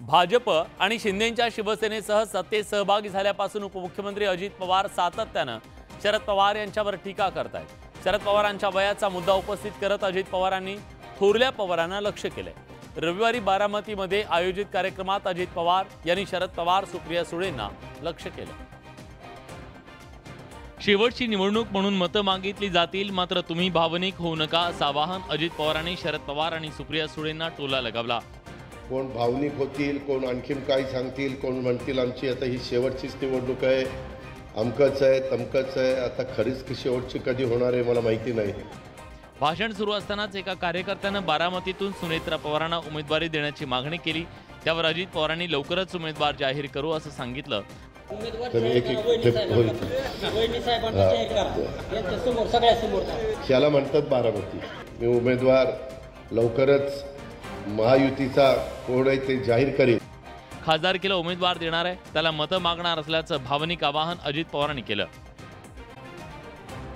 भाजप आणि शिंदेच्या शिवसेनेसह सत्तेत सहभागी झाल्यापासून उपमुख्यमंत्री अजित पवार सातत्यानं शरद पवार यांच्यावर टीका करतायत. शरद पवारांच्या वयाचा मुद्दा उपस्थित करत अजित पवारांनी थोरल्या पवारांना लक्ष केलंय. रविवारी बारामतीमध्ये आयोजित कार्यक्रमात अजित पवार यांनी शरद पवार सुप्रिया सुळेंना लक्ष केलं. शेवटची निवडणूक म्हणून मतं मागितली जातील मात्र तुम्ही भावनिक होऊ नका असं आवाहन अजित पवारांनी शरद पवार आणि सुप्रिया सुळेंना टोला लगावला. कोण भावनिक होतील कोण आणखीन काय सांगतील कोण म्हणतील आमची आता ही शेवटचीच निवडणूक आहे. अमकच आहे तमकच आहे. आता खरीच की शेवटची कधी होणार आहे मला माहिती नाही. भाषण सुरू असतानाच एका कार्यकर्त्यानं बारामतीतून सुनेत्रा पवारांना उमेदवारी देण्याची मागणी केली. त्यावर अजित पवारांनी लवकरच उमेदवार जाहीर करू असं सांगितलं. तर एक एक ते होईल वहिनी साहेबांना जाहीर करा यांच्या समोर सगळ्यासमोर करा याला म्हणतात बारामती. मी उमेदवार लवकरच महायुतीचा कोण आहे ते जाहीर करेल खासदारकीला उमेदवार देणार आहे त्याला मतं मागणार असल्याचं भावनिक आवाहन अजित पवारांनी केलं.